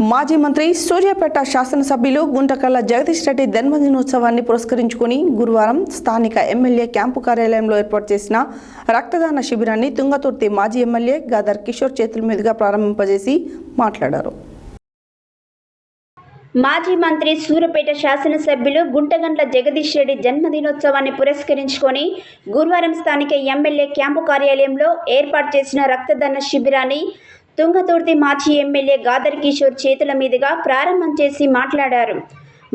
మాజీ మంత్రి సూర్యాపేట శాసనసభ్యులు గుంటకల్ల జగదీష్ రెడ్డి జన్మదినోత్సవాన్ని పురస్కరించుకుని గురువారం స్థానిక ఎమ్మెల్యే క్యాంపు కార్యాలయంలో ఏర్పాటు చేసిన రక్తదాన శిబిరాన్ని తుంగతుర్తి మాజీ ఎమ్మెల్యే గాదర్ కిషోర్ చేతుల మీదుగా ప్రారంభింపజేసి మాట్లాడారు. మాజీ మంత్రి సూర్యపేట శాసనసభ్యులు గుంటగండ్ల జగదీష్ రెడ్డి జన్మదినోత్సవాన్ని పురస్కరించుకొని గురువారం స్థానిక ఎమ్మెల్యే క్యాంపు కార్యాలయంలో ఏర్పాటు చేసిన రక్తదాన శిబిరాన్ని తుంగతుర్తి మాజీ ఎమ్మెల్యే గాదర్ కిషోర్ చేతుల మీదుగా ప్రారంభం చేసి మాట్లాడారు.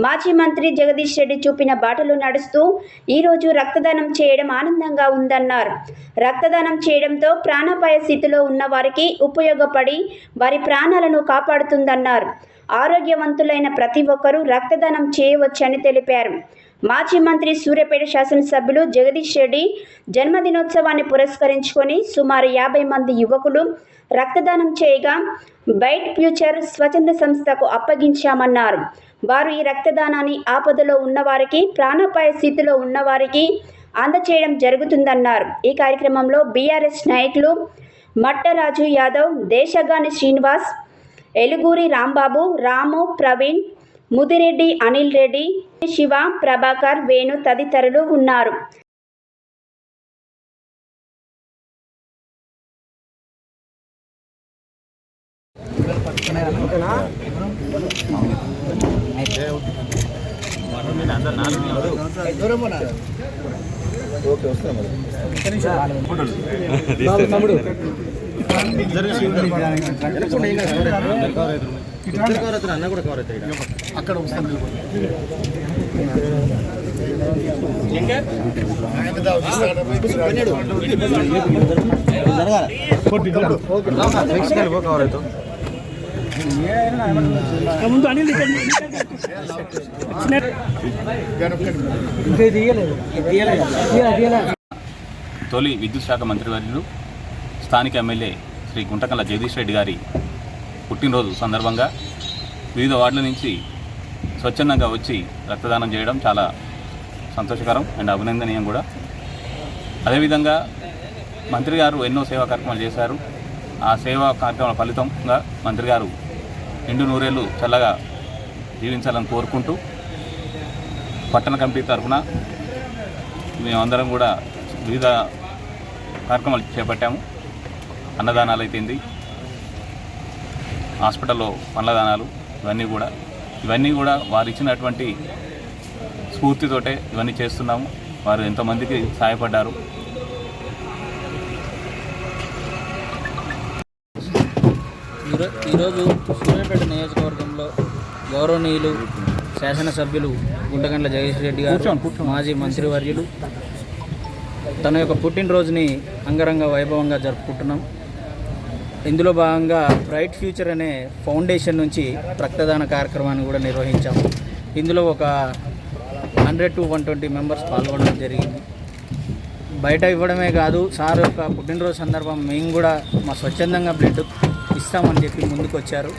మాజీ మంత్రి జగదీష్ రెడ్డి చూపిన బాటలు నడుస్తూ ఈరోజు రక్తదానం చేయడం ఆనందంగా ఉందన్నారు. రక్తదానం చేయడంతో ప్రాణాపాయ స్థితిలో ఉన్న వారికి ఉపయోగపడి వారి ప్రాణాలను కాపాడుతుందన్నారు. ఆరోగ్యవంతులైన ప్రతి ఒక్కరూ రక్తదానం చేయవచ్చని తెలిపారు. మాజీ మంత్రి సూర్యాపేట శాసనసభ్యులు జగదీష్ రెడ్డి జన్మదినోత్సవాన్ని పురస్కరించుకొని సుమారు యాభై మంది యువకులు రక్తదానం చేయగా బైట్ ఫ్యూచర్ స్వచ్ఛంద సంస్థకు అప్పగించామన్నారు. వారు ఈ రక్తదానాన్ని ఆపదలో ఉన్నవారికి ప్రాణాపాయ స్థితిలో ఉన్నవారికి అందచేయడం జరుగుతుందన్నారు. ఈ కార్యక్రమంలో బీఆర్ఎస్ నాయకులు మట్టరాజు యాదవ్ దేశగాని శ్రీనివాస్ ఎలుగూరి రాంబాబు రాము ప్రవీణ్ ముదిరెడ్డి అనిల్ రెడ్డి శివ ప్రభాకర్ వేణు తదితరులు ఉన్నారు. అక్కడ వస్తాను తొలి విద్యుత్ శాఖ మంత్రివర్యులు స్థానిక ఎమ్మెల్యే శ్రీ గుంటకల్ల జగదీష్ రెడ్డి గారి పుట్టినరోజు సందర్భంగా వివిధ వార్డుల నుంచి స్వచ్ఛందంగా వచ్చి రక్తదానం చేయడం చాలా సంతోషకరం అండ్ అభినందనీయం కూడా. అదేవిధంగా మంత్రి గారు ఎన్నో సేవా కార్యక్రమాలు చేశారు. ఆ సేవా కార్యక్రమాల ఫలితంగా మంత్రి గారు నిండు నూరేళ్ళు చల్లగా జీవించాలని కోరుకుంటూ పట్టణ కమిటీ తరఫున మేమందరం కూడా వివిధ కార్యక్రమాలు చేపట్టాము. అన్నదానాలు అయితేంది హాస్పిటల్లో పండ్ల దానాలు ఇవన్నీ కూడా. ఇవన్నీ కూడా వారు ఇచ్చినటువంటి స్ఫూర్తితోటే ఇవన్నీ చేస్తున్నాము. వారు ఎంతోమందికి సహాయపడ్డారు. ఈరో ఈరోజు సూర్యాపేట నియోజకవర్గంలో గౌరవనీయులు శాసనసభ్యులు గుంటగండ్ల జగదీష్ రెడ్డి గారు మాజీ మంత్రివర్యులు. తన యొక్క పుట్టినరోజుని అంగరంగ వైభవంగా జరుపుకుంటున్నాం. ఇందులో భాగంగా బ్రైట్ ఫ్యూచర్ అనే ఫౌండేషన్ నుంచి రక్తదాన కార్యక్రమాన్ని కూడా నిర్వహించాము. ఇందులో ఒక hundred to one twenty members పాల్గొనడం జరిగింది. బయట ఇవ్వడమే కాదు సార్ యొక్క పుట్టినరోజు సందర్భం మేము కూడా మా స్వచ్ఛందంగా బ్లడ్ ఇస్తామని చెప్పి ముందుకు వచ్చారు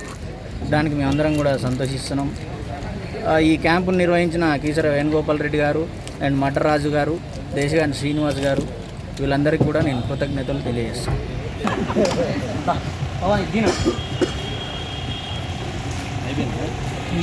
దానికి మేమందరం కూడా సంతోషిస్తున్నాం. ఈ క్యాంపును నిర్వహించిన కీసర వేణుగోపాల్ రెడ్డి గారు అండ్ మటరాజు గారు దేశగాని శ్రీనివాస్ గారు వీళ్ళందరికీ కూడా నేను కృతజ్ఞతలు తెలియజేస్తాను అయిపోయింది?